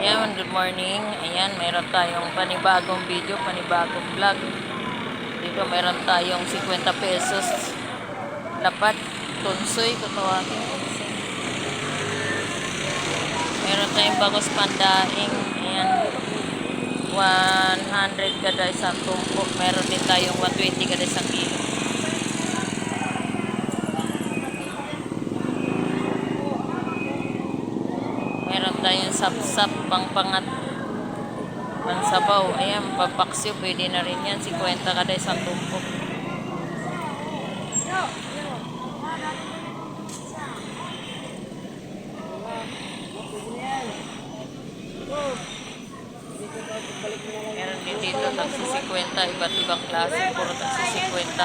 Ayan, good morning. Ayan, meron tayong panibagong video, panibagong vlog. Dito meron tayong 50 pesos. Lapat, tunsoy, kutawagin. Meron tayong bagos pandaing. Ayan, 100 kada isang tumpok. Meron din tayong 120 kada isang kilo. Sapsap pangat pansabaw. Ayan, papaksyo. Pwede na rin yan. 50 kada isang tumpok. Meron din dito tagsi 50. Iba't ibang klase. Puro tagsi 50.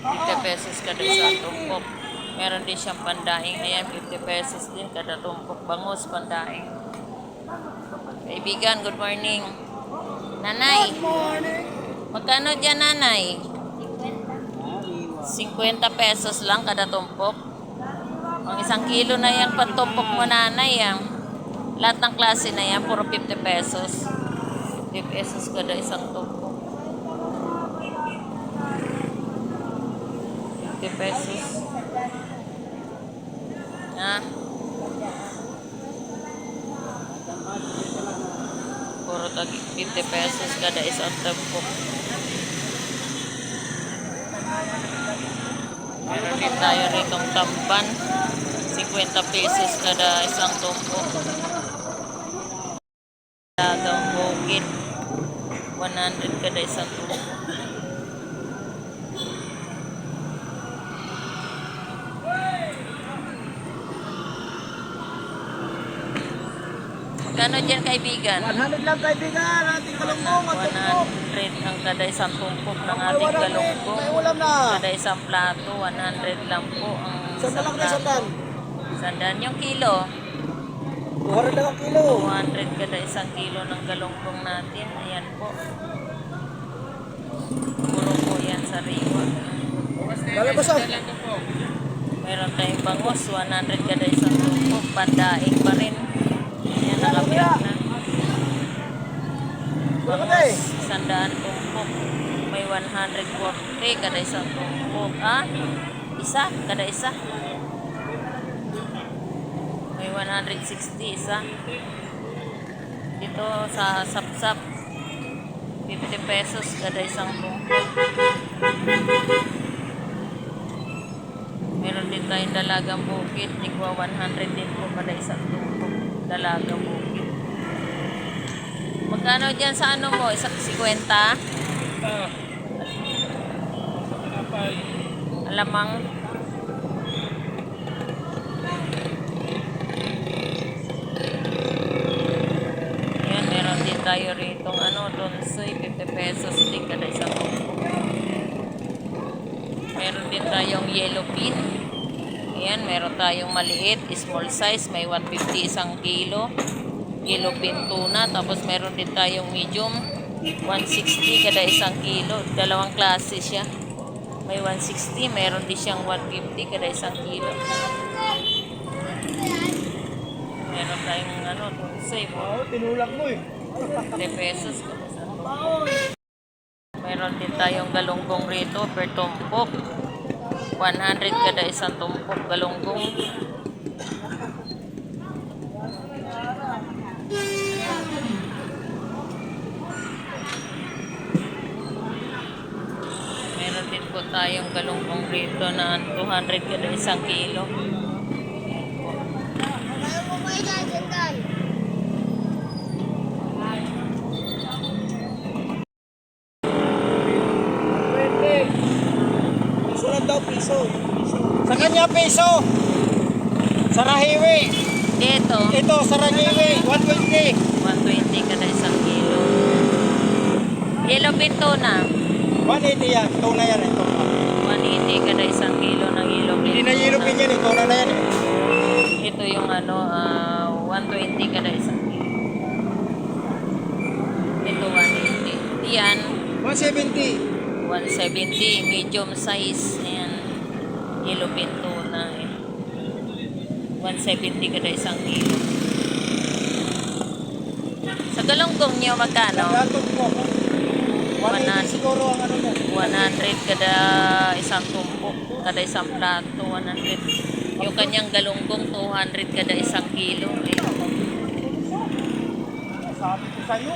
50 pesos kada tumpok. Meron din siyang pandaing. Ayan, 50 pesos din kada tumpok. Bangus, pandaing. Kaibigan, good morning. Nanay. Magkano dyan, nanay? 50 pesos lang kada tumpok. Ang isang kilo na yan, pantumpok mo, nanay. Yan. Lahat ng klase na yan, puro 50 pesos. 50 pesos kada isang tumpok. 50 pesos. Ha? Puro tag 50 pesos kada isang tumpok. Meron din tayo ritong tamban. 50 pesos kada isang. Dagang bukid. 100 kada isang tumpok. Magkano dyan kaibigan? 100 lang kaibigan, ating kalungkong, at tumpok. 100 ang kada isang tumpok ng ating galunggong. may ulam na. Kada isang plato, 100 lang po ang Sandal lang na plato. sandal. Sandaan yung kilo. 200 lang ang kilo. 200 kada isang kilo ng galunggong natin. Ayan po. Puro po yan sa riwa. Dala ko sa. Meron tayong bangus, 100 kada isang tumpok. Pandaing pa rin. Ayan, nakabiyak na. Bangus, sandaan tumpok. May 140 kada isang tumpok. Ah, isa, kada isa. May 160 isa. Dito sa sapsap, 50 pesos kada isang tumpok. Meron din tayong dalagang bukid. Tigwa 100 din po kada isang tumpok. Dalagang bukid. Magkano dyan sa ano mo? Isang 50? Alamang. Ayan, meron din tayo rito ano, donsoy, 50 pesos din kada isang tumpok. Meron din tayong yellow pin. Ayan, meron tayong maliit, small size, may 150 isang kilo. Yellow pin tuna, tapos meron din tayong medium, 160 kada isang kilo. Dalawang klase siya. May 160, meron din siyang 150 kada isang kilo. Meron tayong ano, po. Oo, tinulak mo eh. 50 pesos. Meron din tayong galunggong rito per tumpok. 100 kada isang tumpok galunggong. Meron din po tayong galunggong rito na 200 kada isang kilo. Ayan po. Piso lang daw, piso. Sa kanya, piso. Sa Rahiwi. Dito, Ito, sa Rahiwi, 120. 120 kada isang kilo. Yellow pinto na. 180 yan. Tuna yan, ito. 180 kada isang kilo ng yellow pinto. Hindi na yilupin yan, ito na na yan. Ito yung ano, ah, 120 kada isang kilo. Ito 180. Yan, 170. 170. Medium size. Ayan. Yellow pinto na eh. 170 kada isang kilo. nyo magkano? Gatog po ako. 100. 180 siguro ang ano niya. 100 kada isang tumpok, kada isang plato, 100. Yung kanyang galunggong, 200 kada isang kilo. Ayun. Sabi ko sa'yo.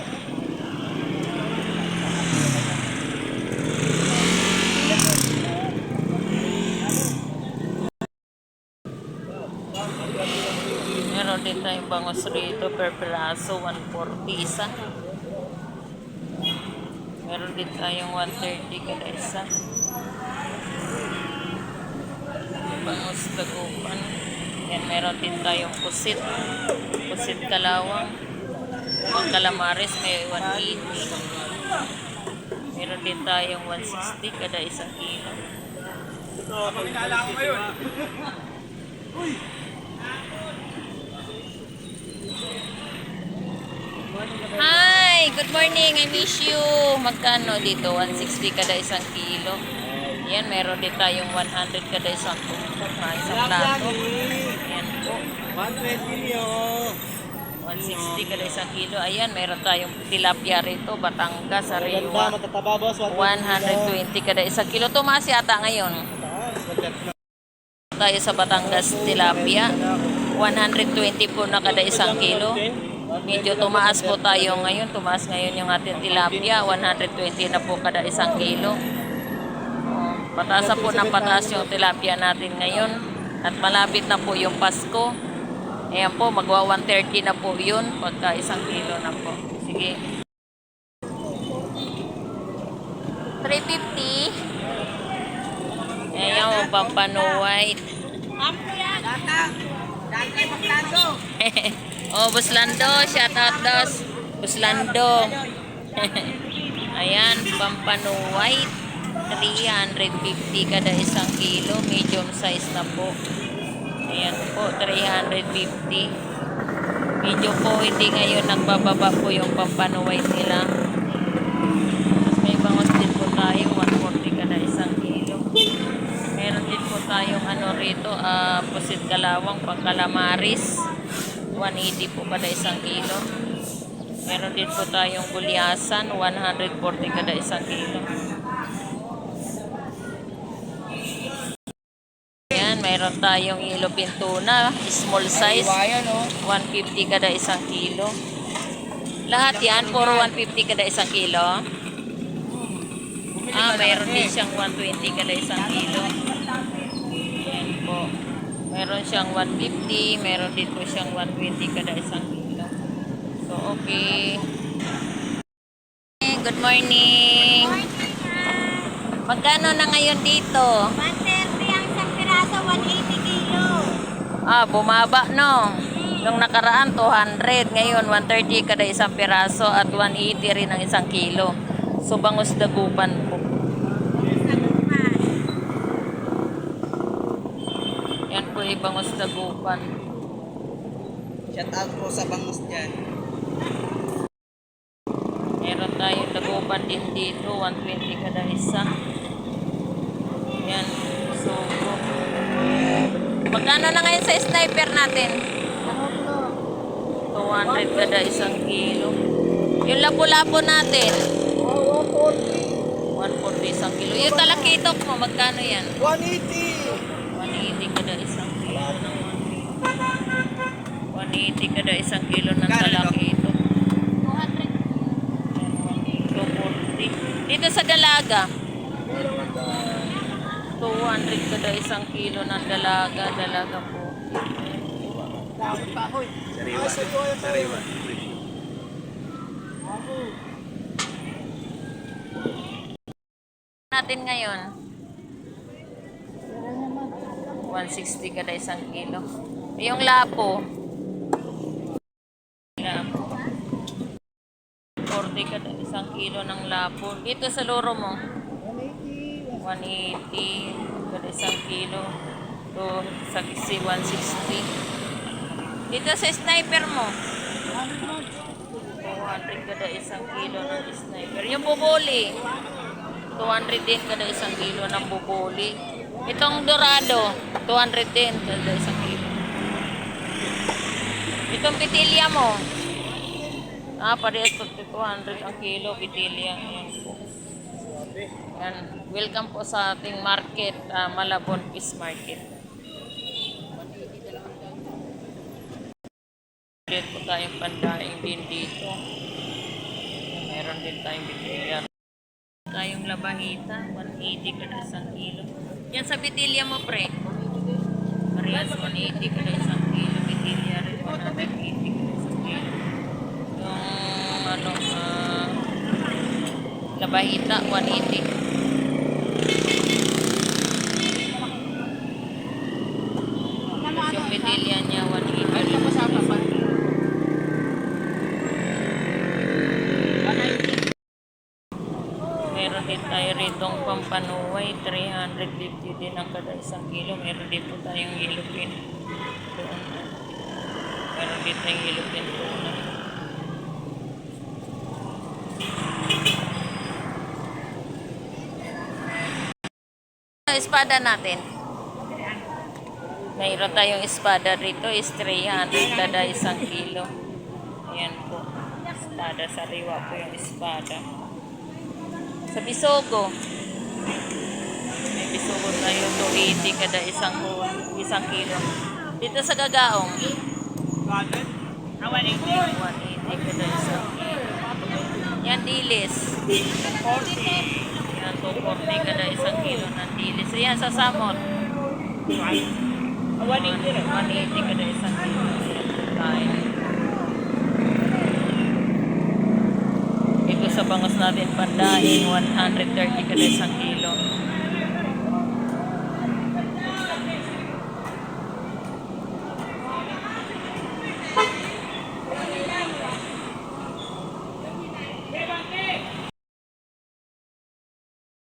Din tayong bangos rito per peraso, 140 isa. Meron din tayong 130 kada isa. Bangos tagupan. Yan, meron din tayong pusit. Pusit kalawang. Ang kalamares may 180. Meron din tayong 160 kada isang kilo. Hi! Good morning! I miss you! Magkano dito? 160 kada isang kilo. Yan, meron din tayong 100 kada isang na isang plato. Yan po. 120 niyo. 160 kada isang kilo. Ayan, meron tayong tilapia rito. Batangas, Sariwa. matataba boss. 120 kada isang kilo. Tumaas yata ngayon. Tayo sa Batangas tilapia. 120 po na kada isang kilo. Medyo tumaas po tayo ngayon. Tumaas ngayon yung ating tilapia. 120 na po kada isang kilo. Oh, Pataas po ng pataas yung tilapia natin ngayon. At malapit na po yung Pasko. Ayan po, magwa 130 na po yun pagka isang kilo na po. Sige. 350. Ayan o, pampano white. oh, Buslando, shout out dos. Buslando. Ayan, pampano white. 350 kada isang kilo. Medium size na po. Ayan po, 350. Medyo po hindi ngayon nagbababa po yung pampano white nila. May bangos din po tayo, 140 kada isang kilo. Meron din po tayong ano rito, ah, pusit kalawang, pangkalamaris. 180 po kada isang kilo. Meron din po tayong gulyasan, 140 kada isang kilo. Ayan, meron tayong yellow tuna, small size, Iwayan oh. 150 kada isang kilo. Lahat yan, puro 150 kada isang kilo. Ah, mayroon din siyang 120 kada isang kilo. Meron siyang 150, meron din po siyang 120 kada isang kilo. So, okay. Good morning. Magkano na ngayon dito? 130 ang isang piraso, 180 kilo. Ah, bumaba no. Nung nakaraan, 200. Ngayon, 130 kada isang piraso at 180 rin ang isang kilo. So, bangus dagupan po. Yung bangus dagupan. Shout out po sa bangus dyan. Meron tayong dagupan din dito. 120 kada isa. Yan. So, magkano na ngayon sa sniper natin? 200 kada isang kilo. Yung lapo-lapo natin. 140 isang kilo. Yung talakitok mo, magkano yan? 180. 180 kada isang 180 kada isang kilo ng talakitok. 240. Dito sa dalaga. 200 kada isang kilo ng dalaga. Dalaga po. Sariwa. Sariwa. natin ngayon? 160 kada isang kilo. Yung lapo. Lapo. 40 kada isang kilo ng lapo. Dito sa loro mo. 180 kada isang kilo. To sa kisi 160. Dito sa sniper mo. 200 kada isang kilo ng sniper. Yung bubuli. 200 din kada isang kilo ng bubuli. Itong dorado, 200 din kada isang kilo. Itong pitilya mo, Ah, parehas to 200 ang kilo, bitilya. Ayan po. Yan. Welcome po sa ating market, ah, Malabon Fish Market. Meron po tayong pandaing din dito. Meron din tayong bitilya. Tayong labahita, 180 kada isang kilo. Yan sa bitilya mo, pre. Parehas 180 kada isang kilo. Bitilya rin 180 kada isang kilo. Ano, ah, labahita, 180. Tapos yung bitilya niya, 180. Meron din tayo ritong pampanuway, 350 din ang kada isang kilo. Meron din po tayong yellow pin. Doon. Meron din tayong yellow pin doon. espada natin? Mayroon tayong espada rito is 300 kada isang kilo. Ayan po. Espada, sariwa po yung espada. Sa bisogo. May bisogo tayo 280 kada isang, isang kilo. Dito sa gagaong. 180 kada isang kilo. Yan dilis. 40 nagkukorni kada isang kilo ng dilis. Ayan, sa samot. 180 kada isang kilo. Ayan, Ito sa bangos natin pandain, 130 kada isang kilo.